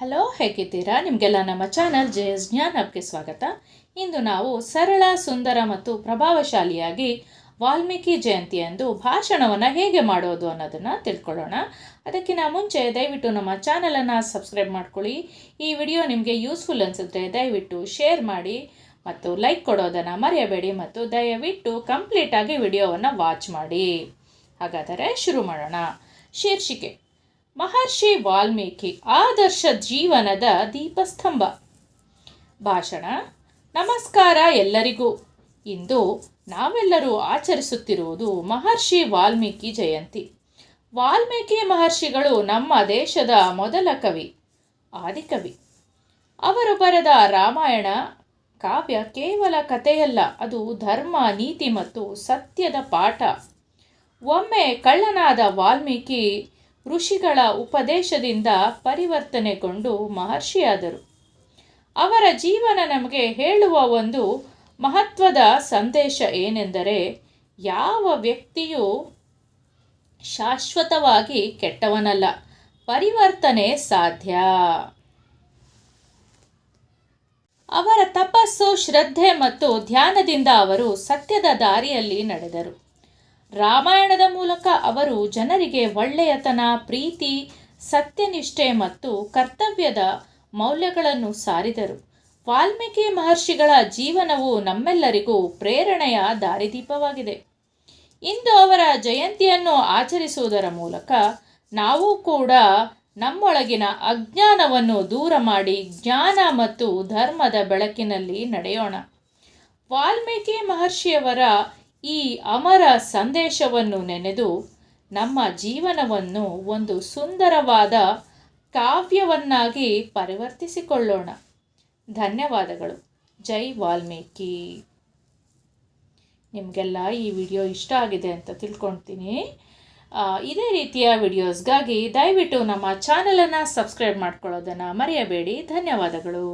Hello, ಹೇಗಿದ್ದೀರಾ? ನಿಮಗೆಲ್ಲ ನಮ್ಮ ಚಾನಲ್ ಜೆ ಎಸ್ ಜ್ಞಾನ್ ಹಬ್ಗೆ ಸ್ವಾಗತ. ಇಂದು ನಾವು ಸರಳ, ಸುಂದರ ಮತ್ತು ಪ್ರಭಾವಶಾಲಿಯಾಗಿ ವಾಲ್ಮೀಕಿ ಜಯಂತಿಯಂದು ಭಾಷಣವನ್ನು ಹೇಗೆ ಮಾಡೋದು ಅನ್ನೋದನ್ನು ತಿಳ್ಕೊಳ್ಳೋಣ. ಅದಕ್ಕಿಂತ ಮುಂಚೆ ದಯವಿಟ್ಟು ನಮ್ಮ ಚಾನಲನ್ನು ಸಬ್ಸ್ಕ್ರೈಬ್ ಮಾಡ್ಕೊಳ್ಳಿ. ಈ ವಿಡಿಯೋ ನಿಮಗೆ ಯೂಸ್ಫುಲ್ ಅನಿಸಿದ್ರೆ ದಯವಿಟ್ಟು ಶೇರ್ ಮಾಡಿ ಮತ್ತು ಲೈಕ್ ಕೊಡೋದನ್ನು ಮರೆಯಬೇಡಿ ಮತ್ತು ದಯವಿಟ್ಟು ಕಂಪ್ಲೀಟಾಗಿ ವಿಡಿಯೋವನ್ನು ವಾಚ್ ಮಾಡಿ. ಹಾಗಾದರೆ ಶುರು ಮಾಡೋಣ. ಶೀರ್ಷಿಕೆ. ಮಹರ್ಷಿ ವಾಲ್ಮೀಕಿ ಆದರ್ಶ ಜೀವನದ ದೀಪಸ್ತಂಭ. ಭಾಷಣ, ನಮಸ್ಕಾರ ಎಲ್ಲರಿಗೂ. ಇಂದು ನಾವೆಲ್ಲರೂ ಆಚರಿಸುತ್ತಿರುವುದು ಮಹರ್ಷಿ ವಾಲ್ಮೀಕಿ ಜಯಂತಿ. ವಾಲ್ಮೀಕಿ ಮಹರ್ಷಿಗಳು ನಮ್ಮ ದೇಶದ ಮೊದಲ ಕವಿ ಆದಿಕವಿ ಅವರು ಬರೆದ ರಾಮಾಯಣ ಕಾವ್ಯ ಕೇವಲ ಕಥೆಯಲ್ಲ, ಅದು ಧರ್ಮ, ನೀತಿ ಮತ್ತು ಸತ್ಯದ ಪಾಠ. ಒಮ್ಮೆ ಕಳ್ಳನಾದ ವಾಲ್ಮೀಕಿ ಋಷಿಗಳ ಉಪದೇಶದಿಂದ ಪರಿವರ್ತನೆಗೊಂಡು ಮಹರ್ಷಿಯಾದರು. ಅವರ ಜೀವನ ನಮಗೆ ಹೇಳುವ ಒಂದು ಮಹತ್ವದ ಸಂದೇಶ ಏನೆಂದರೆ, ಯಾವ ವ್ಯಕ್ತಿಯು ಶಾಶ್ವತವಾಗಿ ಕೆಟ್ಟವನಲ್ಲ, ಪರಿವರ್ತನೆ ಸಾಧ್ಯ. ಅವರ ತಪಸ್ಸು, ಶ್ರದ್ಧೆ ಮತ್ತು ಧ್ಯಾನದಿಂದ ಅವರು ಸತ್ಯದ ದಾರಿಯಲ್ಲಿ ನಡೆದರು. ರಾಮಾಯಣದ ಮೂಲಕ ಅವರು ಜನರಿಗೆ ಒಳ್ಳೆಯತನ, ಪ್ರೀತಿ, ಸತ್ಯನಿಷ್ಠೆ ಮತ್ತು ಕರ್ತವ್ಯದ ಮೌಲ್ಯಗಳನ್ನು ಸಾರಿದರು. ವಾಲ್ಮೀಕಿ ಮಹರ್ಷಿಗಳ ಜೀವನವು ನಮ್ಮೆಲ್ಲರಿಗೂ ಪ್ರೇರಣೆಯ ದಾರಿದೀಪವಾಗಿದೆ. ಇಂದು ಅವರ ಜಯಂತಿಯನ್ನು ಆಚರಿಸುವುದರ ಮೂಲಕ ನಾವು ಕೂಡ ನಮ್ಮೊಳಗಿನ ಅಜ್ಞಾನವನ್ನು ದೂರ ಮಾಡಿ ಜ್ಞಾನ ಮತ್ತು ಧರ್ಮದ ಬೆಳಕಿನಲ್ಲಿ ನಡೆಯೋಣ. ವಾಲ್ಮೀಕಿ ಮಹರ್ಷಿಯವರ ಈ ಅಮರ ಸಂದೇಶವನ್ನು ನೆನೆದು ನಮ್ಮ ಜೀವನವನ್ನು ಒಂದು ಸುಂದರವಾದ ಕಾವ್ಯವನ್ನಾಗಿ ಪರಿವರ್ತಿಸಿಕೊಳ್ಳೋಣ. ಧನ್ಯವಾದಗಳು. ಜೈ ವಾಲ್ಮೀಕಿ. ನಿಮಗೆಲ್ಲ ಈ ವಿಡಿಯೋ ಇಷ್ಟ ಆಗಿದೆ ಅಂತ ತಿಳ್ಕೊಳ್ತೀನಿ. ಇದೇ ರೀತಿಯ ವಿಡಿಯೋಸ್ಗಾಗಿ ದಯವಿಟ್ಟು ನಮ್ಮ ಚಾನಲನ್ನು ಸಬ್ಸ್ಕ್ರೈಬ್ ಮಾಡ್ಕೊಳ್ಳೋದನ್ನು ಮರೆಯಬೇಡಿ. ಧನ್ಯವಾದಗಳು.